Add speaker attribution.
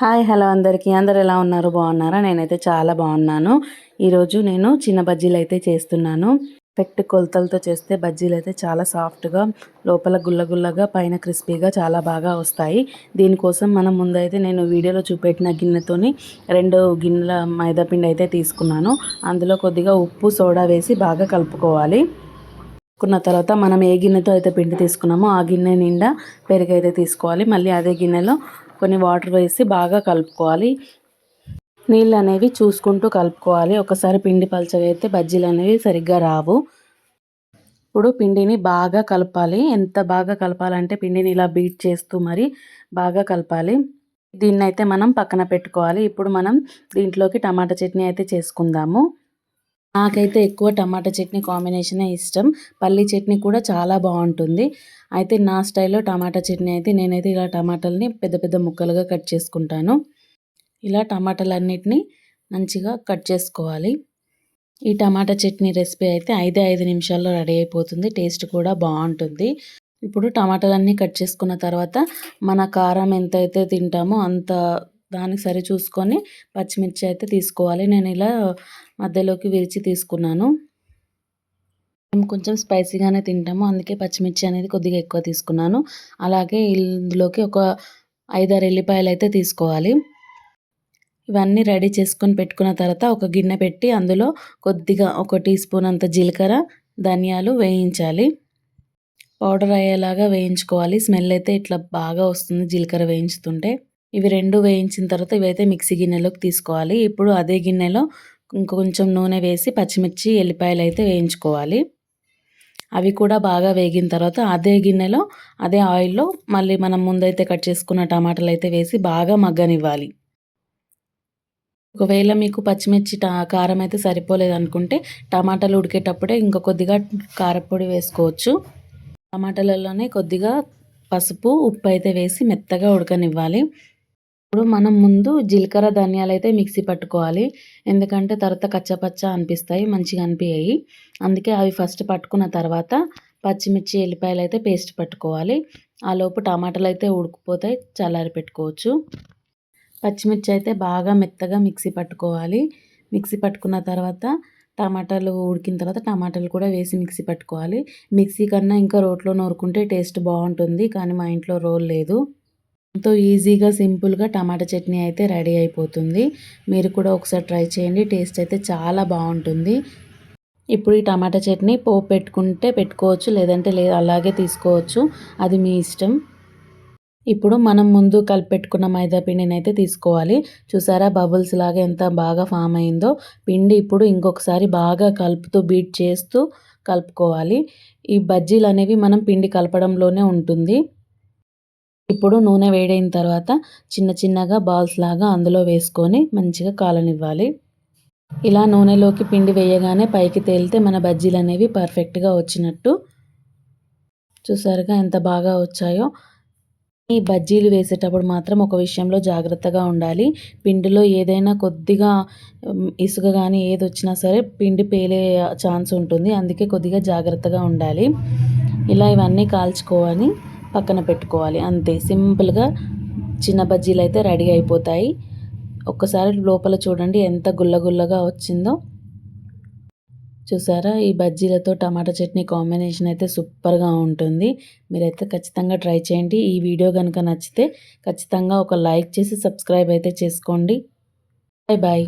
Speaker 1: Hi hello అందరికీ. అందరు ఎలా ఉన్నారు? బాగున్నారా? నేనైతే చాలా బాగున్నాను. ఈరోజు నేను చిన్న బజ్జీలు అయితే చేస్తున్నాను. పెట్టి కొలతలతో చేస్తే బజ్జీలు అయితే చాలా సాఫ్ట్గా లోపల గుల్లగుల్లగా పైన క్రిస్పీగా చాలా బాగా వస్తాయి. దీనికోసం మనం ముందైతే నేను వీడియోలో చూపెట్టిన గిన్నెతోని రెండు గిన్నెల మైదాపిండి అయితే తీసుకున్నాను. అందులో కొద్దిగా ఉప్పు సోడా వేసి బాగా కలుపుకోవాలి. కున్న తర్వాత మనం ఏ గిన్నెతో అయితే పిండి తీసుకున్నామో ఆ గిన్నె నిండా పెరుగు అయితే తీసుకోవాలి. మళ్ళీ అదే గిన్నెలో కొన్ని వాటర్ వేసి బాగా కలుపుకోవాలి. నీళ్ళు అనేవి చూసుకుంటూ కలుపుకోవాలి. ఒకసారి పిండి పలచగైతే అయితే బజ్జీలు అనేవి సరిగ్గా రావు. ఇప్పుడు పిండిని బాగా కలపాలి. ఎంత బాగా కలపాలంటే పిండిని ఇలా బీట్ చేస్తూ మరి బాగా కలపాలి. దీన్ని అయితే మనం పక్కన పెట్టుకోవాలి. ఇప్పుడు మనం దీంట్లోకి టమాటా చట్నీ అయితే చేసుకుందాము. నాకైతే ఎక్కువ టమాటా చట్నీ కాంబినేషనే ఇష్టం. పల్లీ చట్నీ కూడా చాలా బాగుంటుంది. అయితే నా స్టైల్లో టమాటా చట్నీ అయితే నేనైతే ఇలా టమాటాలని పెద్ద పెద్ద ముక్కలుగా కట్ చేసుకుంటాను. ఇలా టమాటాలన్నిటినీ మంచిగా కట్ చేసుకోవాలి. ఈ టమాటా చట్నీ రెసిపీ అయితే ఐదే ఐదు నిమిషాల్లో రెడీ అయిపోతుంది. టేస్ట్ కూడా బాగుంటుంది. ఇప్పుడు టమాటాలన్నీ కట్ చేసుకున్న తర్వాత మన కారం ఎంత అయితే తింటామో అంత దానికి సరి చూసుకొని పచ్చిమిర్చి అయితే తీసుకోవాలి. నేను ఇలా మధ్యలోకి విరిచి తీసుకున్నాను. మేము కొంచెం స్పైసీగానే తింటాము. అందుకే పచ్చిమిర్చి అనేది కొద్దిగా ఎక్కువ తీసుకున్నాను. అలాగే ఇందులోకి ఒక ఐదారు ఎల్లిపాయలు అయితే తీసుకోవాలి. ఇవన్నీ రెడీ చేసుకొని పెట్టుకున్న తర్వాత ఒక గిన్నె పెట్టి అందులో కొద్దిగా ఒక టీ స్పూన్ అంత జీలకర్ర ధనియాలు వేయించాలి. పౌడర్ అయ్యేలాగా వేయించుకోవాలి. స్మెల్ అయితే ఇట్లా బాగా వస్తుంది జీలకర్ర వేయించుతుంటే. ఇవి రెండు వేయించిన తర్వాత ఇవైతే మిక్సీ గిన్నెలోకి తీసుకోవాలి. ఇప్పుడు అదే గిన్నెలో ఇంకొంచెం నూనె వేసి పచ్చిమిర్చి ఎల్లిపాయలు అయితే వేయించుకోవాలి. అవి కూడా బాగా వేగిన తర్వాత అదే గిన్నెలో అదే ఆయిల్లో మళ్ళీ మనం ముందైతే కట్ చేసుకున్న టమాటాలు అయితే వేసి బాగా మగ్గనివ్వాలి. ఒకవేళ మీకు పచ్చిమిర్చి కారం అయితే సరిపోలేదు అనుకుంటే టమాటాలు ఉడికేటప్పుడే ఇంకా కొద్దిగా కారపొడి వేసుకోవచ్చు. టమాటాలలోనే కొద్దిగా పసుపు ఉప్పు అయితే వేసి మెత్తగా ఉడకనివ్వాలి. ఇప్పుడు మనం ముందు జీలకర్ర ధనియాలు అయితే మిక్సీ పట్టుకోవాలి. ఎందుకంటే తర్వాత కచ్చపచ్చ అనిపిస్తాయి మంచిగా అనిపించాయి అందుకే అవి ఫస్ట్ పట్టుకున్న తర్వాత పచ్చిమిర్చి ఎల్లిపాయలు అయితే పేస్ట్ పట్టుకోవాలి. ఆ లోపు టమాటాలు అయితే ఉడికిపోతాయి చల్లారి పెట్టుకోవచ్చు. పచ్చిమిర్చి అయితే బాగా మెత్తగా మిక్సీ పట్టుకోవాలి. మిక్సీ పట్టుకున్న తర్వాత టమాటాలు ఉడికిన తర్వాత టమాటాలు కూడా వేసి మిక్సీ పట్టుకోవాలి. మిక్సీ కన్నా ఇంకా రోట్లో నూరుకుంటే టేస్ట్ బాగుంటుంది కానీ మా ఇంట్లో రోల్ లేదు. ఎంతో ఈజీగా సింపుల్గా టమాటా చట్నీ అయితే రెడీ అయిపోతుంది. మీరు కూడా ఒకసారి ట్రై చేయండి. టేస్ట్ అయితే చాలా బాగుంటుంది. ఇప్పుడు ఈ టమాటా చట్నీ పోపు పెట్టుకుంటే పెట్టుకోవచ్చు లేదంటే లేదు అలాగే తీసుకోవచ్చు. అది మీ ఇష్టం. ఇప్పుడు మనం ముందు కలిపెట్టుకున్న మైదా పిండిని అయితే తీసుకోవాలి. చూసారా బబుల్స్ లాగా ఎంత బాగా ఫామ్ అయిందో. పిండి ఇప్పుడు ఇంకొకసారి బాగా కలుపుతూ బీట్ చేస్తూ కలుపుకోవాలి. ఈ బజ్జీలు అనేవి మనం పిండి కలపడంలోనే ఉంటుంది. ఇప్పుడు నూనె వేడైన తర్వాత చిన్న చిన్నగా బాల్స్ లాగా అందులో వేసుకొని మంచిగా కాలనివ్వాలి. ఇలా నూనెలోకి పిండి వేయగానే పైకి తేలితే మన బజ్జీలు అనేవి పర్ఫెక్ట్గా వచ్చినట్టు. చూసారుగా ఎంత బాగా వచ్చాయో. ఈ బజ్జీలు వేసేటప్పుడు మాత్రం ఒక విషయంలో జాగ్రత్తగా ఉండాలి. పిండిలో ఏదైనా కొద్దిగా ఇసుక కానీ ఏది వచ్చినా సరే పిండి పేలే ఛాన్స్ ఉంటుంది. అందుకే కొద్దిగా జాగ్రత్తగా ఉండాలి. ఇలా ఇవన్నీ కాల్చుకోవాలి. పక్కన పెట్టుకోవాలి. అంతే. సింపుల్గా చిన్న బజ్జీలు అయితే రెడీ అయిపోతాయి. ఒక్కసారి లోపల చూడండి ఎంత గుల్లగుల్లగా వచ్చిందో. చూసారా? ఈ బజ్జీలతో టమాటా చట్నీ కాంబినేషన్ అయితే సూపర్గా ఉంటుంది. మీరైతే ఖచ్చితంగా ట్రై చేయండి. ఈ వీడియో కనుక నచ్చితే ఖచ్చితంగా ఒక లైక్ చేసి సబ్స్క్రైబ్ అయితే చేసుకోండి. Bye bye